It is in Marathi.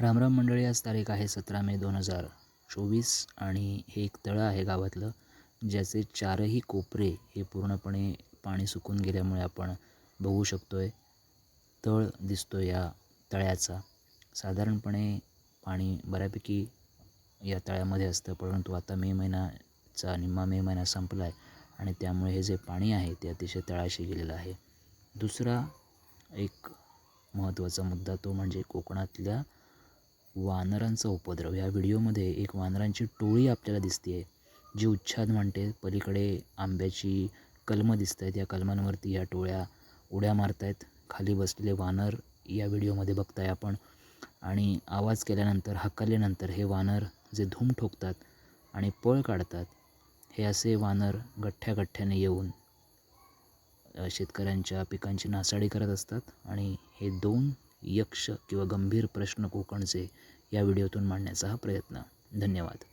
रामराम मंडळी आज तारीख आहे सतरा मे दोन हजार चोवीस आणि हे एक तळं आहे गावातलं ज्याचे चारही कोपरे हे पूर्णपणे पाणी सुकून गेल्यामुळे आपण बघू शकतो आहे तळ दिसतो या तळ्याचा. साधारणपणे पाणी बऱ्यापैकी या तळ्यामध्ये असतं परंतु आता मे महिन्याचा निम्मा मे महिना संपला आहे आणि त्यामुळे हे जे पाणी आहे ते अतिशय तळाशी गेलेलं आहे. दुसरा एक महत्त्वाचा मुद्दा तो म्हणजे कोकणातल्या वानरांचा उपद्रव. या व्हिडिओमध्ये एक वानरांची टोळी आपल्याला दिसते आहे जी उच्छाद म्हणते पलीकडे आंब्याची कलमं दिसत आहेत या कलमांवरती या टोळ्या उड्या मारत आहेत खाली बसलेले वानर या व्हिडिओमध्ये बघताय आपण. आणि आवाज केल्यानंतर हकलल्यानंतर हे वानर जे धूम ठोकतात आणि पळ काढतात हे असे वानर गठ्ठ्या गठ्ठ्याने येऊन शेतकऱ्यांच्या पिकांची नासाडी करत असतात. आणि हे दोन यक्ष किंवा गंभीर प्रश्न कोकणचे या व्हिडिओतून मांडण्याचा हा प्रयत्न. धन्यवाद.